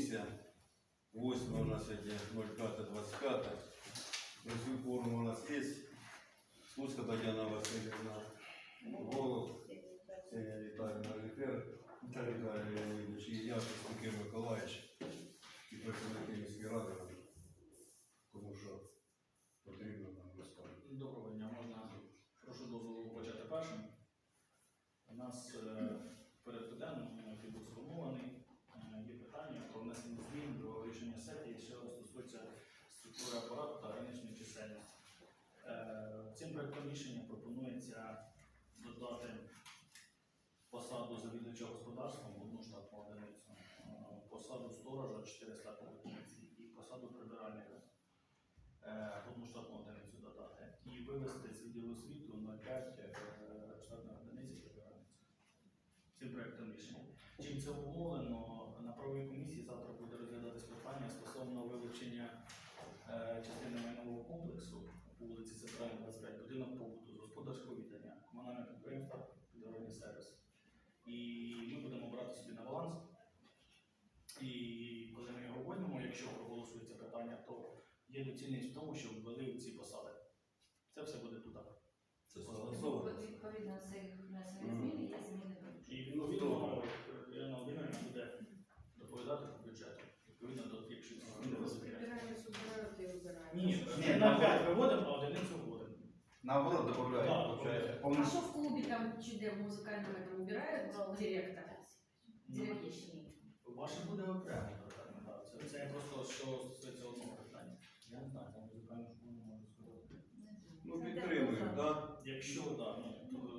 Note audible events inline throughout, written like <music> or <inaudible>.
комісія. Восьма у нас сьогодні 05-25. Про цю форму у нас є. Слуцька Тетяна Васильівна, голов, Ксенія Віталіївна Ліфер, Віталій Леонідович і я, Костянтин Миколаївич, і працівники міської ради, тому що потрібно нам розказати. Доброго дня, можна прошу дозволу почати першим. У нас е, порядку денному, який був сформований, е, є питання про внесення змін до рішення сесії, що стосується структури апарату та граничної чисельності. Е, Цим проектом рішення пропонується додати посаду завідувача господарством одну штатну одиницю, е, посаду сторожа 400 одиниці і посаду прибиральника е, одну штатну одиницю додати і вивести з відділу освіту 0,5 е, штатних одиниць прибиральниць. Цим проектом рішення. Чим це умовлено, на правовій комісії завтра буде розглядатись питання стосовно вилучення частини майнового комплексу по вулиці Центральна 25, будинок побуту з господарського віддання, комунальне підприємство підробний сервіс. І ми будемо брати собі на баланс. І коли ми його візьмемо, якщо проголосується питання, то є доцільність в тому, щоб ввели ці посади. Це все буде туди. Це. Відповідно цих внесених змін є зміни І Ну, відповідно добре. Ірина Володимирівна буде доповідати по бюджету. Відповідно до якщо зміни визначає. Прибирають, убирають і убирають. Ні, на на 5 виводимо, а одиницю вводимо. Наоборот, Да, получается. А що в клубі там чи де в музикальному там убирають директора? Директор. Ваше буде окремо так. Це, це просто що стосується одного питання. Я не знаю, там музикальну школу не можу сказати. Ну, підтримуємо, так? Якщо так, ну, то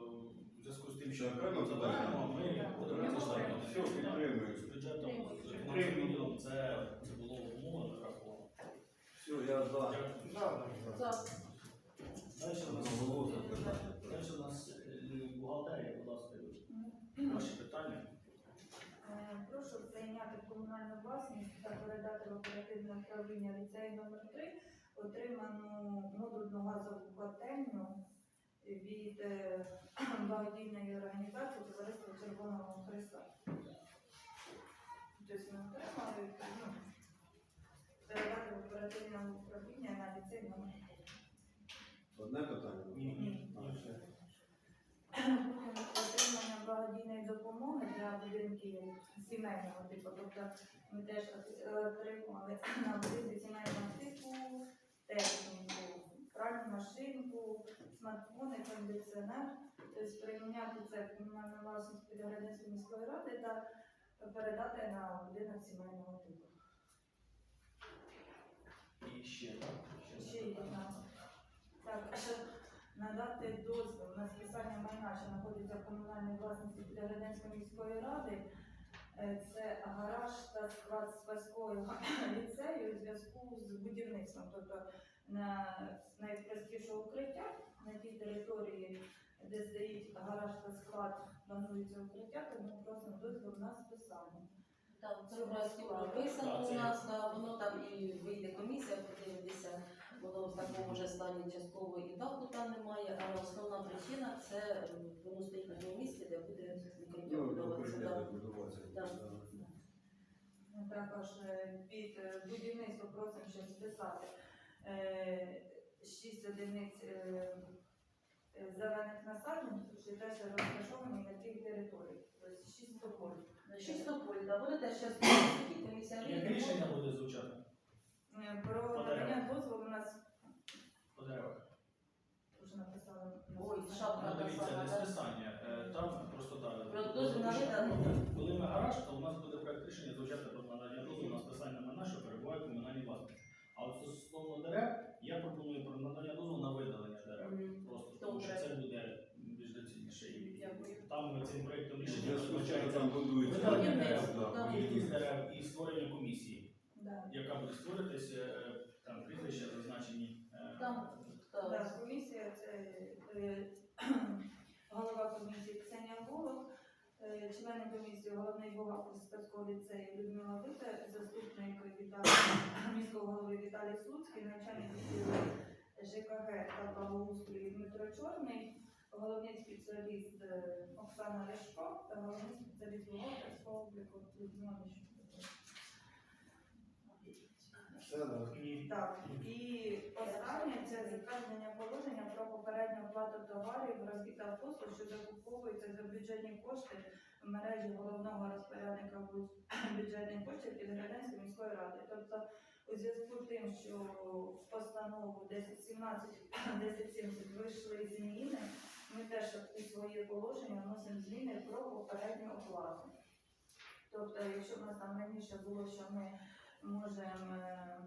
в зв'язку з тим, що окремо задаємо, ми Так. будемо. Все, підтримуємо. З бюджетом, з фінансовим відділом це, це було умовно враховано. Я за. За. Далі у нас, Одноголосно питання. далі у нас е, бухгалтерія, будь ласка, ваші питання. Е, Прошу прийняти в комунальну власність та передати в оперативне управління ліцею номер 3 отриману модульну газову котельню від е, <clears throat> благодійної організації Товариства Червоного Христа. Тобто ми отримали ну, передати в оперативне управління на ліцей номер Одне питання? Ні, А, отримання благодійної допомоги для будинків сімейного типу. Тобто ми теж отримали на будинки сімейного типу техніку, пральну машинку, смартфони, кондиціонер. Тобто прийняти це комунальну власність Підгородницької міської ради та передати на будинок сімейного типу. І ще. Ще є одна. Так, а ще надати дозвіл на списання майна, що знаходиться в комунальній власності Підгородницької міської ради. Е, Це гараж та склад спаського <coughs> ліцею у зв'язку з будівництвом. Тобто на найпростіше укриття на тій території, де стоїть гараж та склад, планується укриття, тому просимо дозвіл на списання. Там це вразки прописано у нас, да, воно там і вийде комісія, подивитися, воно в такому вже стані частково і даху там немає, але основна причина це воно стоїть на тому місці, де буде укриття Ну, будуватися. укриття Так. Ми Також е, під е, будівництво просимо ще списати е, шість одиниць е, е, зелених насаджень, що теж розташовані на тій території. Тобто шість тополь. Шість тополь, да, буде теж зараз комісія Як рішення буде звучати Е, Про По надання дозволу у нас по деревах? вже написали. Ой, шапка. Ну, дивіться, не списання. Е, Там просто так. Про дозвіл на видане. Коли ми гараж, то у нас буде проект рішення звучати про надання дозволу на списання майна, що перебуває в комунальній власності. А от стосовно дерев, я пропоную про надання дозволу на видалення дерев. Мгм. Просто тому що Добре. це буде більш доцільніше. І Там цим проектом В рішення там видалення кількість дерев і створення комісії, яка буде створитися, е, там прізвища зазначені. е, Там. Так. комісія це е, <clears throat> голова комісії Ксенія Голов, е, члени комісії головний бухгалтер спецкого ліцею Людмила Вита, заступник міського голови Віталій Слуцький, начальник ЖКГ та благоустрою Дмитро Чорний, головний спеціаліст е, Оксана Ляшко та головний спеціаліст бухгалтерського обліку. Ні. Так, і останнє це затвердження положення про попередню оплату товарів, робіт та послуг, що закуповуються за бюджетні кошти в мережі головного розпорядника <clears throat> бюджетних коштів Підграденської міської ради. Тобто у зв'язку з тим, що в постанову 1017 1070 <clears throat> вийшли зміни, ми теж у свої положення вносимо зміни про попередню оплату. Тобто, якщо в нас там раніше було, що ми можемо е,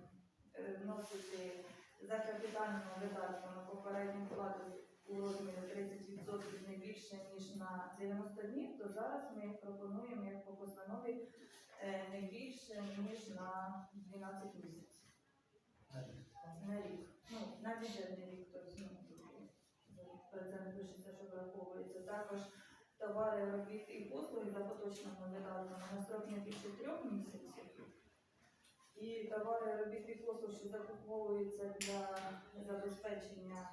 е, вносити за капітальними видатками попередню плату у розмірі 30% не більше, ніж на 90 днів, то зараз ми пропонуємо як по постанові е, не більше, ніж на 12 місяців. На рік. Ну, на бюджетний рік, тобто, ну, це не пишеться, що враховується. Також товари, робіт і послуги за поточними видатками на строк не більше трьох місяців. І товари, робіт і послуг, що закуповуються для забезпечення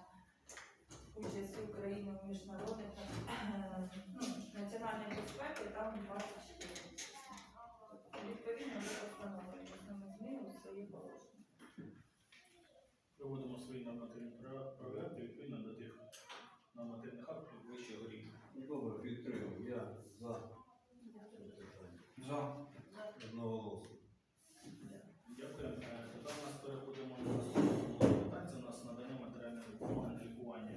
участі України в міжнародних е, ну, національної безпеки, там 24 місяці. Відповідно ми зміни у свої положення. Проводимо свої нормативні про- проекти відповідно нормативних актів вищого рівня. Ну, Добре, підтримую. Я за. За. Одноголосно. Дякую. Е, Тепер у нас переходимо до наступного питання. Це у нас надання матеріальної допомоги на лікування.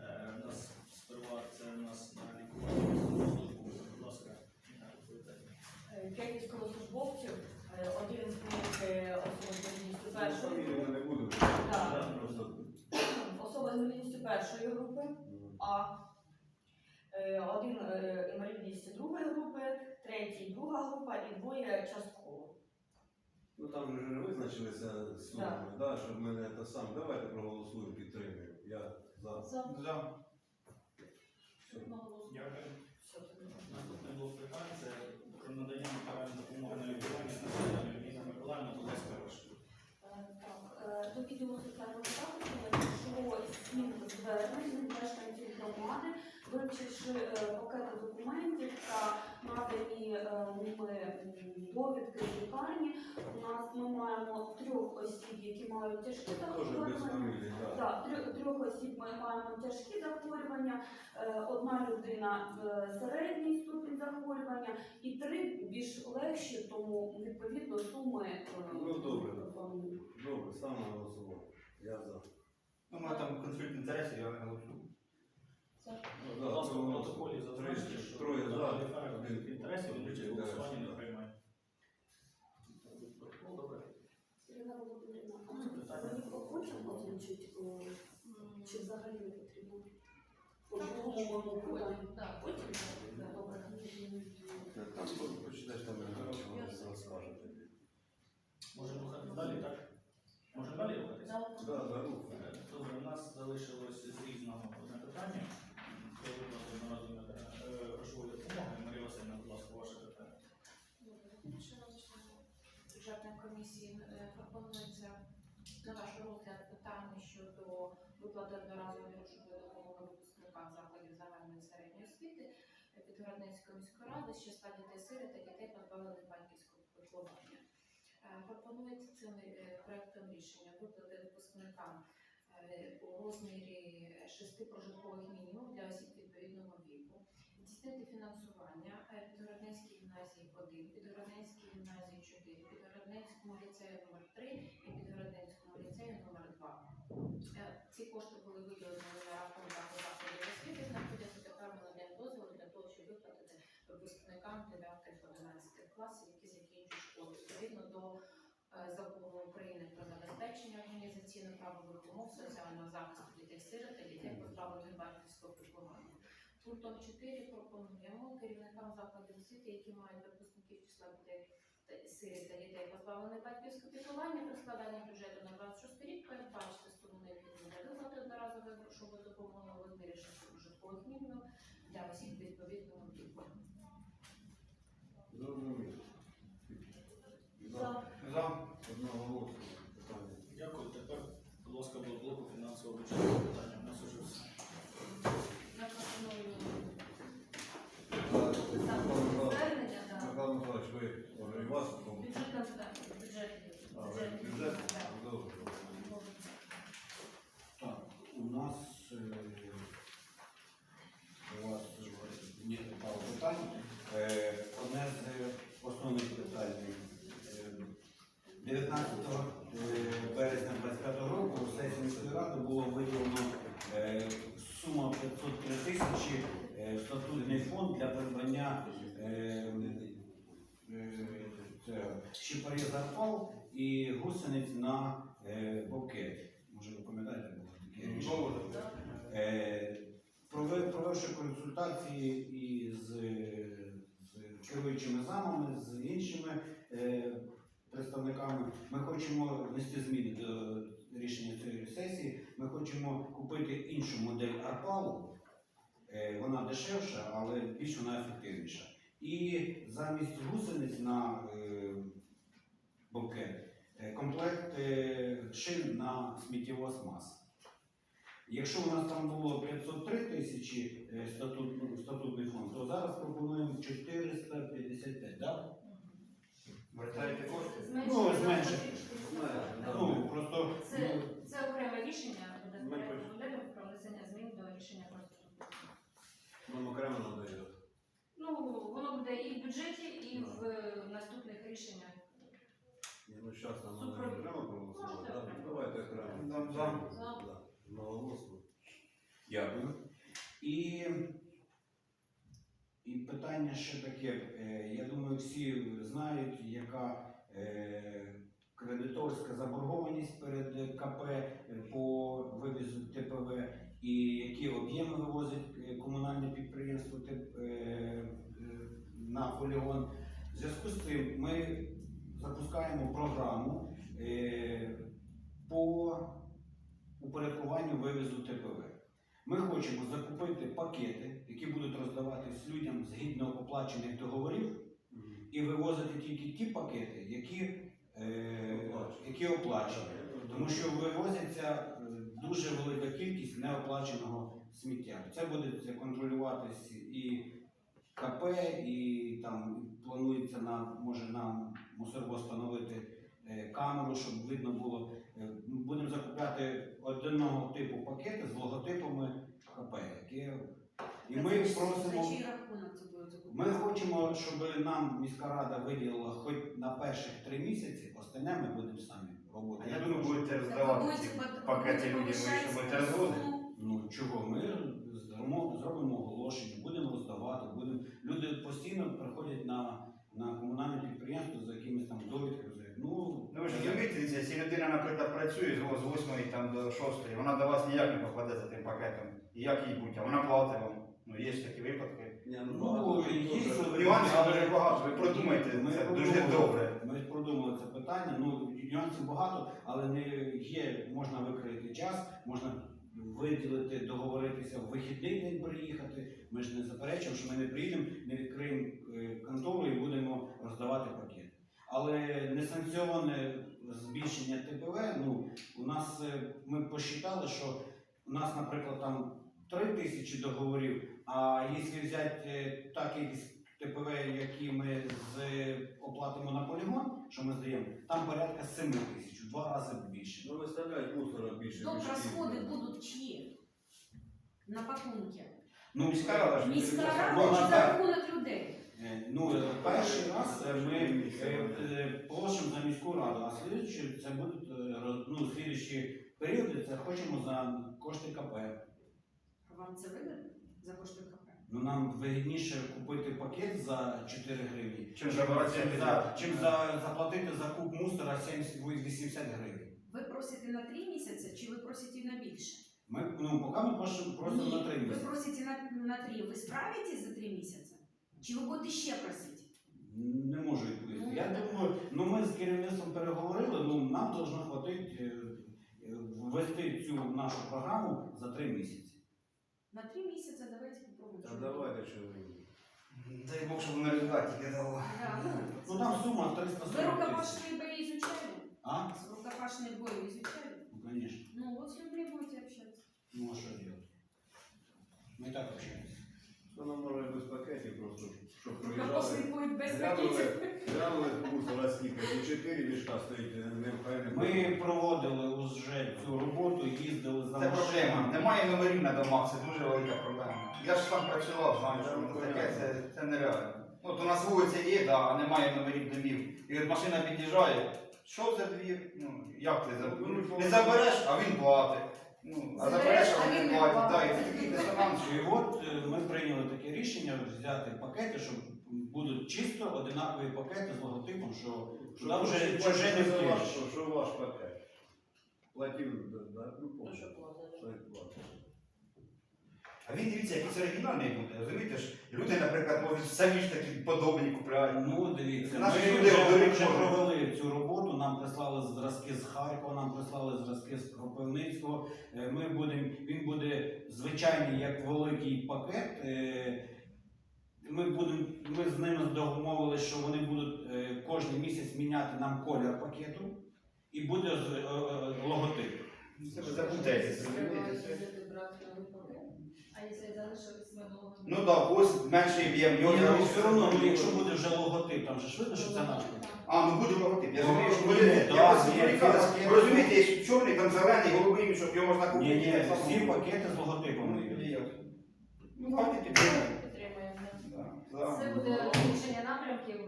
Е, У нас сперва це у нас на лікування військовослужбовців. Будь ласка, Інна, відповідайте. Е, П'ять військовослужбовців, е, один з них е, особа з інвалідністю першої Фамілію групи, не буду. Так. Просто. особа з інвалідністю першої групи, А, е, один е, інвалідність другої групи, третій друга група і двоє частково. Ну там же ж визначилися з сумами, да, щоб мене те саме. Давайте проголосуємо, підтримуємо. Я за. За. За. Все, це не Наступне блок питань це про надання громади, вивчивши е, пакети документів та надані е, ними довідки з лікарні. У нас ми маємо трьох осіб, які мають тяжкі захворювання. Так, трьох, трьох осіб ми маємо тяжкі захворювання, е, одна людина в середній ступінь захворювання і три більш легші, тому відповідно суми. Ну, добре. Добре, саме голосував. Я за. Ну, у мене там конфлікт інтересів, я не голосую. Будь ласка, в протоколі зазначте, що троє за, один інтересів, він участь в голосуванні не приймає. Ну, добре. Ірина Володимирівна, а Питання? хочемо озвучити, о, чи взагалі не потрібно? По другому моєму питанню. Так, потім? Добре. Там почитаєш, там не тобі. Можемо рухатись далі, так? Можемо далі рухатися? Да, за руку. Е, Добре, у нас залишилось з різного одне питання. Грошової комісії, е, пропонується на ваш розгляд питання щодо виплати одноразової грошової допомоги випускникам закладів загальної середньої освіти Підгородницької міської ради з числа дітей сиріт та дітей позбавлених батьківського піклування. Е, Пропонується цим е, проектом рішення виплати випускникам у розмірі шести прожиткових мінімумів для осіб відповідного віку, здійснити фінансування е, Підгородницькій гімназії 1, Підгородницькій гімназії 4, Підгородницькому ліцею номер 3 і Підгородницькому ліцею номер 2. Е, Ці кошти були виділені на рахунок закладів освіти, знаходяться тепер ми надаємо дозвіл для того, щоб виплатити випускникам 9-11 класів, які закінчують школу. Відповідно до е, закону України про забезпечення організаційно-правових умов соціального захисту дітей-сирот та дітей позбавлених батьківського піклування. Пунктом 4 пропонуємо керівникам закладів освіти, які мають випускників числа дітей та та дітей позбавлених батьківського піклування при складанні бюджету на 26 рік передбачити суму необхідну для виплати одноразової грошової допомоги у розмірі 6 прожиткових мінімумів для осіб відповідного віку. Зрозуміло. За. За. Одного голосу питання. Дякую. Тепер, будь ласка, до блоку фінансового бюджетного питання. У нас уже все. Я пропоную Михайло звернення, так. Михайлович, ви, може, і вас? Бюджетне питання, бюджет. А, ви бюджет? 19 е, березня 25 року в сесії міської ради було виділено е, сума 503 тисячі е, в статутний фонд для придбання е, е, це, щепарів зарпал і гусениць на е, букет. Може ви пам'ятаєте, було таке рішення. Е, прове- Провівши консультації із, з керуючими замами, з іншими е, представниками, ми хочемо внести зміни до рішення цієї сесії. Ми хочемо купити іншу модель Арпалу. Е, Вона дешевша, але більш вона ефективніша. І замість гусениць на е, букет е, комплект шин на сміттєвоз мас. Якщо у нас там було 503 тисячі ну, статутний фонд, то зараз пропонуємо 455, да? Вертаєте кошти? Ну, зменшити. Ну, просто Це, ну, це окреме рішення буде Ми моделі про внесення змін до рішення статут. Нам окремо надає. Ну, воно буде і в бюджеті, і в е, наступних рішеннях. Ні, Ну, зараз нам Супер. окремо проголосувати. Можете да? окремо. Давайте окремо. Нам за. Да. Дякую. І, і питання ще таке. Е, Я думаю, всі знають, яка е, кредиторська заборгованість перед КП по вивізу ТПВ і які об'єми вивозить е, комунальне підприємство на полігон. В зв'язку з цим ми запускаємо програму по упорядкуванню вивізу ТПВ. Ми хочемо закупити пакети, які будуть роздаватись людям згідно оплачених договорів, і вивозити тільки ті пакети, які, е, які оплачені. Тому що вивозиться е, дуже велика кількість неоплаченого сміття. Це буде контролюватись і КП, і там планується на може нам мусорво встановити камеру, щоб видно було. Е, Будемо закупляти одного типу пакети з логотипами КП, які і ми просимо. Ми хочемо, щоб нам міська рада виділила хоч на перших три місяці, остальне ми будемо самі робити. А як ви будете роздавати ці пакети людям, ви що будете розводити? Ну чого, ми зробимо, зробимо оголошення, будемо роздавати, будемо. Люди постійно приходять на, на комунальне підприємство за якимись там довідками. Ну, Ну ви ж розумієте, це, якщо людина, наприклад, працює з 8 там, до 6, вона до вас ніяк не попаде за тим пакетом. І як їй бути, а вона платить вам. Ну є ж такі випадки. Ні, Ну, багато є дуже- Нюансів дуже багато, ви продумайте, Ми це продумали. дуже добре. Ми продумали це питання. Ну нюансів багато, але не є. Можна викрити час, можна виділити, договоритися в вихідний день приїхати. Ми ж не заперечуємо, що ми не приїдемо, не відкриємо е, контору і будемо роздавати пакети. Але несанкціоноване збільшення ТПВ. Ну у нас е, ми посчитали, що у нас, наприклад, там 3 тисячі договорів. А якщо взяти е, та кількість ТПВ, які ми з, оплатимо на полігон, що ми здаємо, там порядка 7 тисяч, в два рази більше. Ну, виставляють мусора більше. Доп. більше расходы кількість. будут? На пакунки. Ну, Міська рада ж Міська Ну, рада чи за рахунок людей? Е, Ну, е, перший раз е, ми е, е, положимо за міську раду, а слідчі це будуть ну, слідчі періоди, це хочемо за кошти КП. Вам це вигідно? За кошти КП? Ну нам вигідніше купити пакет за 4 гривні, Чим за, чим за, заплатити за куб мусора 70-80 гривень. Ви просите на три місяці чи ви просите на більше? Ми, ну, поки ми просимо, просимо Ні, на 3 Ви просите на, на три. Ви справитесь за три місяці? Чи ви будете ще просити? Не можу відповісти. Я думаю, ну ми з керівництвом переговорили, ну нам должно хватити е, е, ввести цю нашу програму за 3 місяці. На три місяці давайте попробуємо. Та давайте, що ви. Дай Бог, щоб на результаті тільки дало. Да, ну, Ну там сума 340 Вы тисяч. рукопашные бои изучали? А? Рукопашные бои изучали? Ну, конечно. Ну вот с людьми будете общаться. Ну а що робити? Ми і так общаємося. Що нам може без пакетів просто, без Глянули, пакетів. глянули мусора скільки, і чотири мішка стоїть, не впевнений. Ми проводили вже цю роботу, їздили за Це проблема. машинами. Немає номерів на домах, це дуже велика проблема. Я ж сам працював, знаю, що воно таке, це, це нереально. От у нас вулиця є, да, а немає номерів домів. І от машина під'їжджає, що за двір? Ну, як ти забереш? Не забереш, а він платить. Ну, а забереш, вони платять. не платить. Да, і це такий дисонанс. І от е, ми прийняли таке рішення взяти пакети, що будуть чисто одинакові пакети з логотипом, що туди вже чуже не втечеш. Що, що ваш пакет? Платив, да, да? Ну, помню. Що платив? А він дивіться, якийсь оригінальний буде. Розумієте ж, люди, наприклад, можуть самі ж такі подобні купляють. Ну, дивіться, Наші ми люди вже, провели цю роботу, нам прислали зразки з Харкова, нам прислали зразки з Кропивницького. Е, Ми будемо, він буде звичайний як великий пакет. Е, Ми, будемо, ми з ними домовилися, що вони будуть е, кожен місяць міняти нам колір пакету і буде з- е, е, логотип. Це ви запутаєтеся, розумієте? це? А якщо залишились минулого? Ну так, ось менший об'єм. Ні, його ну, все одно, ну, якщо буде вже логотип, там же ж видно, що це наш. А, ну буде логотип. Я Ну, розумію, що буде. Я вас є, відволікаю. Ви розумієте, є чорний, там зелений, голубий, щоб його можна Ні, купити. ні, так само. всі пакети з логотипами. Є. Ну, пакети підтримуємо. Підтримуємо. Да, да. Це буде рішення напрямків.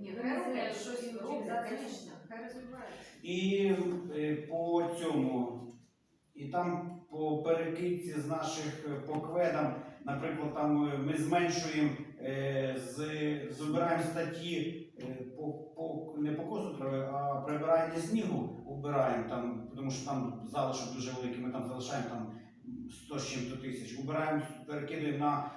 Ні, хай роблять роблять щось роблять, звісно, хай. І е, по цьому, і там по перекидці з наших е, по кведам, наприклад, там е, ми зменшуємо, е, з, збираємо статті по, по, не по косу трави, а прибирання снігу убираємо там, тому що там залишок дуже великий, ми там залишаємо там 100 з чим-то тисяч. Убираємо, перекидаємо на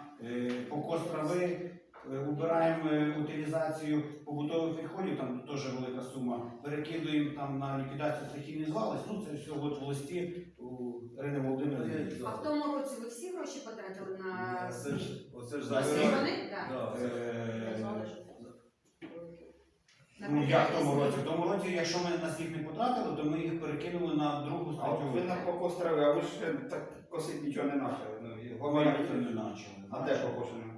покос трави, убираємо е, утилізацію побутових відходів, там теж велика сума. Перекидуємо там на ліквідацію стихійних звалищ. Ну це все от в листі у Ірини Володимирівни. А в тому році ви всі гроші потратили на Це ж, оце ж За вони? Так. Да, це ж- Е, Ну як в тому році? В тому році, якщо ми нас їх не потратили, то ми їх перекинули на другу А от статтю. ви на трави, а ви ж так косить нічого не почали. Ну, і не почали. А де покошено?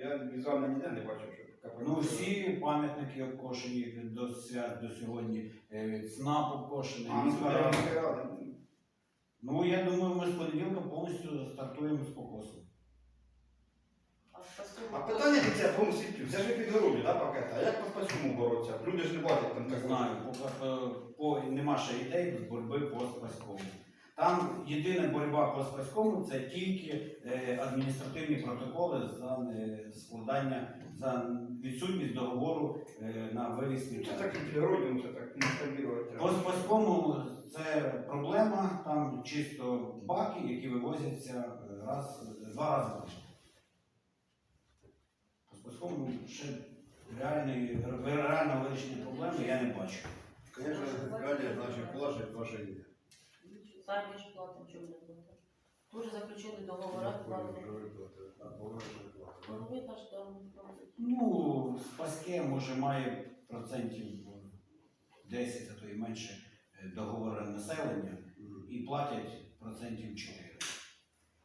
Я візуально ніде не бачив, що капель. Ну всі пам'ятники обкошені до свят до сьогодні. Е, ЦНАП обкошений. А, ну, міська рада. Ну я думаю, ми з понеділка повністю стартуємо з покосу. А питання від цього по світу, це ж підгородні, да, пакети? А як по спецькому боротися? Люди ж не бачать там Не такого. знаю, по, е, по, нема ще ідей боротьби по спаському. Там єдина боротьба по спаському це тільки е, адміністративні протоколи за е, складання, за відсутність договору е, на вивіз Це сміття. так і підгородні, це так не По спаському це проблема, там чисто баки, які вивозяться раз, два рази тиждень. По спаському ще реальної, реального вирішення проблеми я не бачу. Конечно, Галя, наші плашать, ваша є. Самі ж платимо, чому не платимо. Дуже заключили договори. Платити. Ну, там. Ну, Спаське може має процентів 10, а то і менше е, договори населення і платять процентів 4.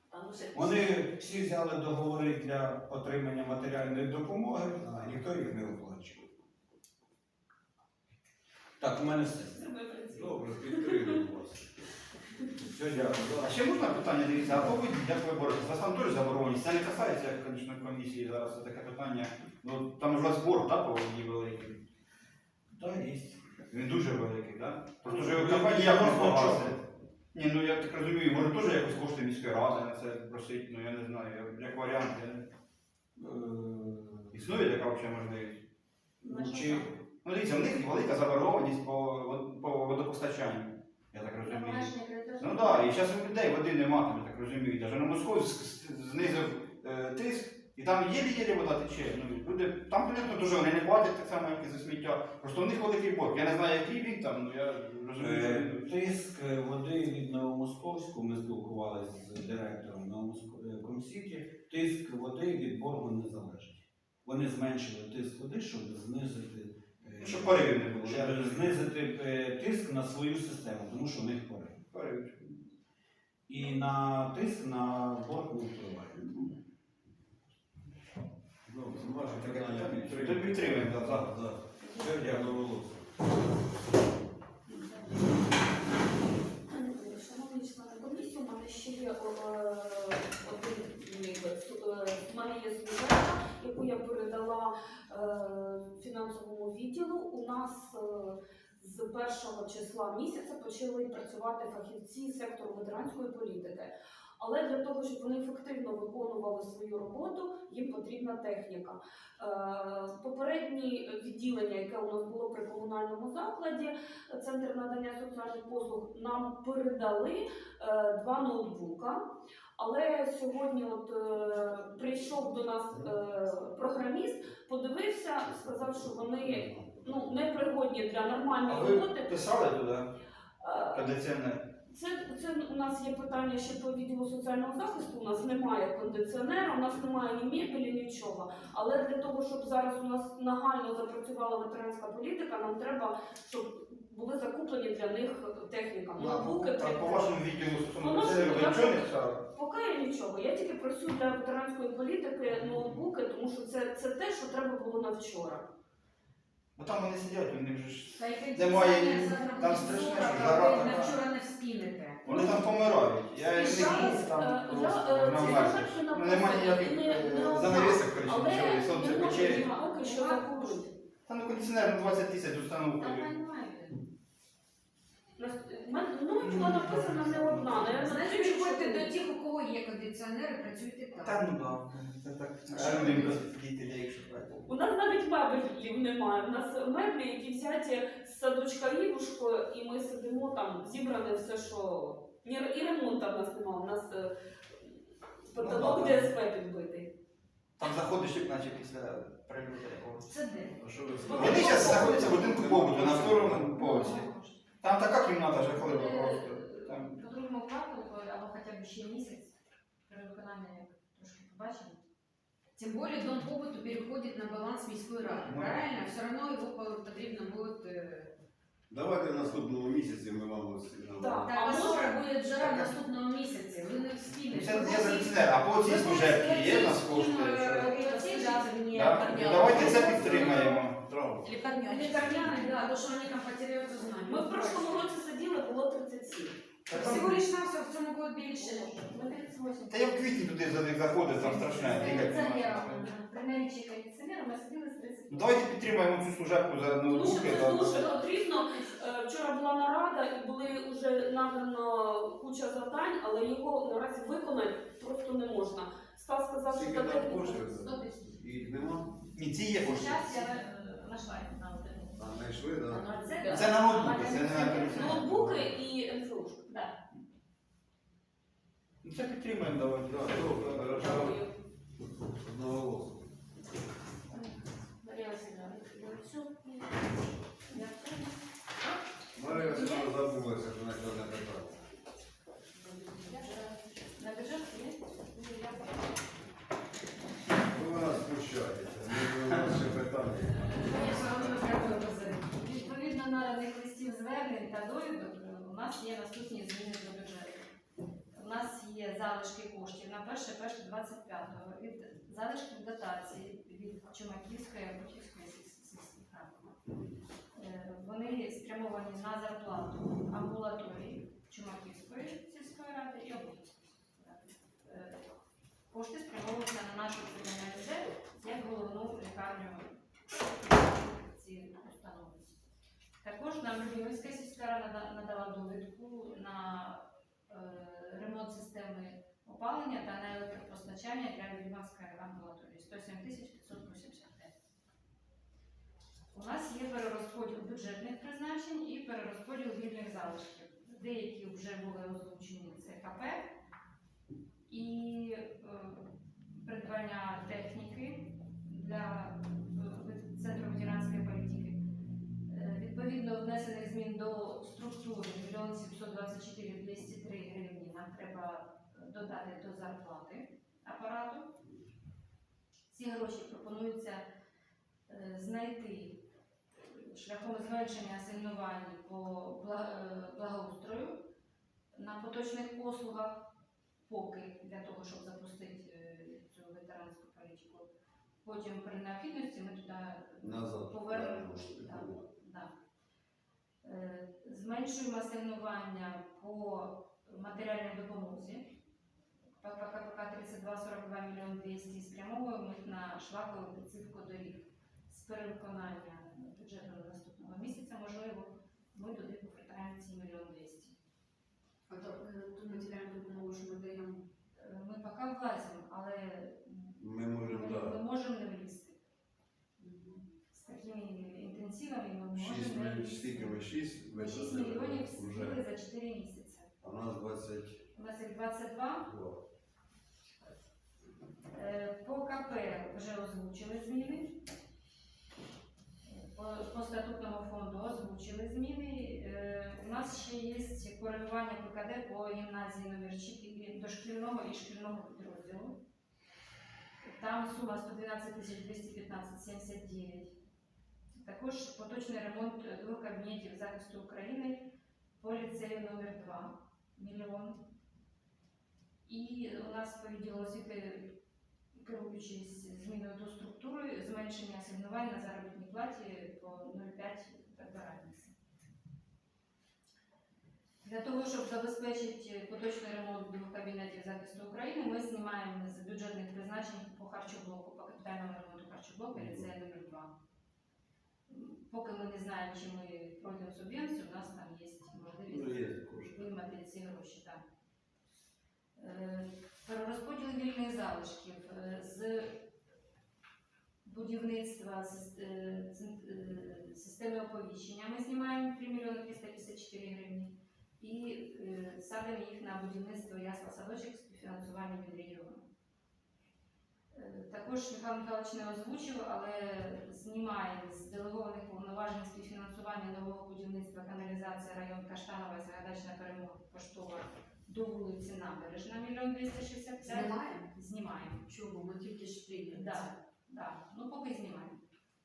А ну, все- Вони всі взяли договори для отримання матеріальної допомоги, а ніхто їх не оплачує. Так, у мене все. Добре, підтримуємо вас. Все, дякую. А ще можна питання дивіться, а то ви як ви боретесь? Вас там теж заборгованість. Це не касається, звісно, комісії зараз це таке питання. Ну там ж у вас борг, так, по воді великий. Так, є. Він дуже великий, так? Просто ж Ну, компанія я просто чого? Ні, ну я так розумію, може теж якось кошти міської ради на це просить, ну я не знаю, як варіант. Я... не- Е, Існує така взагалі можливість? ну, чи- Ну дивіться, в них велика заборгованість по, вод- по водопостачанню, я так розумію. Ну так, да, і зараз у людей води немає, я так розумію. Навіть на Московськ знизив е, тиск, і там єлі-єлі вода тече. Ну, люди, там, понятно, дуже вони не платять так само, як і за сміття. Просто у них великий борг. Я не знаю, який він там, ну я розумію. що Е, він- Тиск е, води від Новомосковську, ми спілкувалися з директором Новомосковсіті, тиск води від боргу не залежить. Вони зменшили тиск води, щоб знизити, е, Щоб поривів не було. щоб знизити е, тиск на свою систему, тому що в них порив. І на тиск на борг не впливає. Ну, ваше Таке питання питання. підтримуємо. Так, так. Да. Все, дякую. Шановні члени комісії, у мене ще є е, один ніби, су- е, мене є сюжетка, яку я передала е, фінансовому відділу. У нас е, з першого числа місяця почали працювати фахівці сектору ветеранської політики. Але для того, щоб вони ефективно виконували свою роботу, їм потрібна техніка. Е, Попереднє відділення, яке у нас було при комунальному закладі, центр надання соціальних послуг, нам передали е, два ноутбука. Але сьогодні от е, прийшов до нас програміст, подивився, сказав, що вони ну непригодні для А нормальної ви роботи. писали туди Е, кондиціонер? Це, це у нас є питання ще по відділу соціального захисту. У нас немає кондиціонера, у нас немає ні мебелі, нічого. Але для того, щоб зараз у нас нагально запрацювала ветеранська політика, нам треба, щоб були закуплені для них техніка. Ноутбуки, А по вашому відділу ви я нічого не писали? Поки я нічого. Я тільки працюю для ветеранської політики ноутбуки, тому що це, це те, що треба було на вчора. Бо там вони сидять, вони вже ж. Та й Немає, кондиціонер там страшне, що жара ви така. вчора не встигнете. Вони там помирають. Я їх не зараз, там е, просто е, на Ну, Немає ніяких е, занавісок, коротше, нічого, і сонце пече. Там ну, кондиціонер на 20 тисяч установку. установкою. Нормально. У мене- Ну, була написана не одна, наверное, Знаєте, три чи до тих, у кого є кондиціонери, працюйте так. Та ну да. Це так. А люди дітей, якщо брати. У нас навіть меблів немає. У нас меблі, які взяті з садочка Івушко, і ми сидимо там, зібране все, що. Ні, І ремонту в нас немає. У нас е, потолок Ну, да. ДСП підбитий. Там заходиш, як наче після прильоту якогось. Це де? Що ви Ну, Вони зараз знаходяться в будинку побуту на второму поверсі. Там така кімната жахлива просто. Там По другому кварталу або хоча б ще місяць при виконанні трошки побачимо. Тем более дом побыту переходит на баланс міської ради, Ну. правильно? Все равно его по- потрібно будет... э, Давайте в наступному місяці ми вам ось Так. Так, А а може- скоро буде жара в наступному місяці, ви не ну, встигнете. це я за кондиціонер, а по цій служебці є в нас кошти. що- Да? Ну, Давайте це підтримаємо. травм. Лікарняний, да, то що вони там потеряють знання. Ми в прошлому році сиділи, було 37. Та лиш на все в цьому году більше. Ми 38. Та я в квітні туди за них заходив, там страшне. Кондиціонером. При наличии кондиціонера ми сиділи з 30. Ну, Давайте підтримаємо цю служебку за Тому що ноутбуки. це дуже потрібно. Е, Вчора була нарада і були вже надано куча завдань, але його наразі виконати просто не можна. Стас сказав, що Скільки та там техніка- коштів? Їх нема? Ні, ці є кошти. Зараз я е, знайшла їх на один. А, знайшли, так? А це, Це на ноутбуки, це не на кондиціонер. ноутбуки і НФУ. Да. Ну, Це підтримаємо, давайте. Так, добре, хорошо. Дякую. Одноголосно. Марія Васильівна. Дякую. Марія Васильовна забулася, що почала не питати. На бюджет є? Ви нас спущаєте. Ми у нас ще питання. Мені все одно не треба розуміти. Відповідно наданих листів е, у нас є наступні зміни до бюджету. У нас є залишки коштів на 1.1.25 від залишків дотації від Чумаківської або Київської сільської ради. Е, Вони спрямовані на зарплату амбулаторії Чумаківської сільської ради і Обухівської. Е, Кошти спрямовуються на нашу бюджет як головну лікарню. Також нам Любімівська сільська рада надала довідку на е, ремонт системи опалення та на електропостачання для Любімівської амбулаторії 107 585. У нас є перерозподіл бюджетних призначень і перерозподіл вільних залишків. Деякі вже були озвучені це нам треба е, додати до зарплати апарату. Ці гроші пропонується е, знайти шляхом зменшення асигнувань по е, благоустрою на поточних послугах, поки для того, щоб запустити цю ветеранську політику. Потім при необхідності ми туди Повернемо. Да. Зменшуємо асигнування по матеріальній допомозі. ПКПК 3242 мільйон 200 спрямовуємо їх на шлакову підсипку доріг з перевиконання бюджету на наступного місяця. Можливо, ми туди повертаємо ці мільйон 200. А то ту матеріальну допомогу, що ми даємо? Э, ми поки влазимо, але ми можемо, ми, да. ми можемо не влізти. З такими інтенсивами ми можемо. 6 мільйонів 6 мільйонів за 4 місяці. А у нас 22. У нас їх 22. Е, По КП вже озвучили зміни. По, по статутному фонду озвучили зміни. Е, У нас ще є коригування ПКД по гімназії номер 4 дошкільного і шкільного підрозділу. Там сума 112 215,79. Також поточний ремонт двох кабінетів захисту України по ліцею номер 2 мільйон. І у нас по відділу освіти, керуючись до структури, зменшення асигнувань на заробітній платі по 0,5 прибиральниці. Для того, щоб забезпечити поточний ремонт двох кабінетів захисту України, ми знімаємо з бюджетних призначень по харчоблоку, по капітальному ремонту харчоблоку ліцею номер 2. Поки ми не знаємо, чи ми пройдемо субвенцію, у нас там є можливість Є кошти. ці Перерозподіл вільних залишків е, з будівництва е, е, системи оповіщення. Ми знімаємо 3 мільйони 354 гривні і садимо їх на будівництво ясла садочок з фінансуванням від регіону. Також Михайло Михайлович не озвучив, але знімаємо з делегованих повноважень співфінансування нового будівництва каналізації район Каштанова і Загадачна перемога поштова до вулиці Набережна, мільйон 265. Знімаємо? Знімаємо. Чого? Ми тільки ж прийняли. Да, да. Ну поки знімаємо.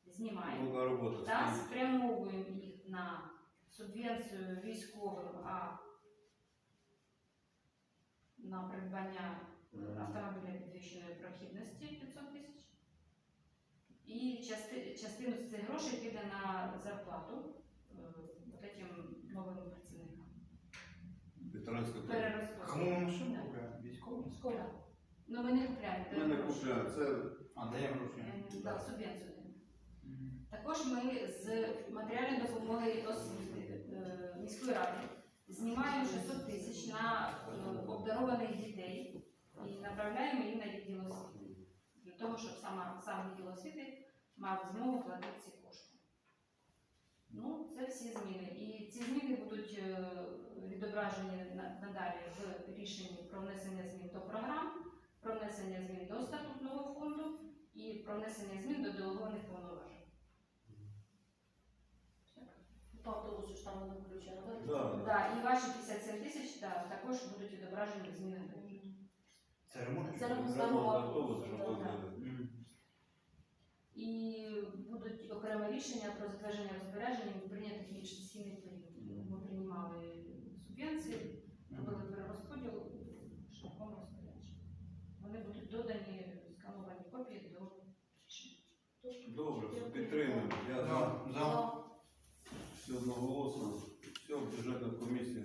Знімаємо. Много роботи Та стоїть. спрямовуємо їх на субвенцію військовим, а на придбання автомобіля підвищеної прохідності 500 тисяч. І части, частину з цих грошей піде на зарплату е, от новим працівникам. Ветеранська купляють? Військовим? Да. Ну ми не купляємо. Ми не купляємо. Це А, даємо гроші. Е, Да, субвенцію. Також ми з матеріальної допомоги освіти е, міської ради знімаємо 600 тисяч на е, обдарованих дітей і направляємо їм на відділ освіти. Для того, щоб сама, сам відділ освіти мав змогу платити ці кошти. Ну, це всі зміни. І ці зміни будуть е, відображені надалі в рішенні про внесення змін до програм, про внесення змін до статутного фонду і про внесення змін до делегованих повноважень. По автобусу ж там воно включено, так? да, да. Да, і ваші 57 тисяч да, також будуть відображені зміни. Це ремонт? Це ремонт. Автобуса. Мгм. І будуть окреме рішення про затвердження розпоряджень прийнятих міжсесійних період. Ми приймали субвенції, робили перерозподіл шляхом розпорядження. Вони будуть додані скановані копії до рішення. Добре, підтримуємо. Я. За. За. Все одноголосно. Все, бюджетна комісія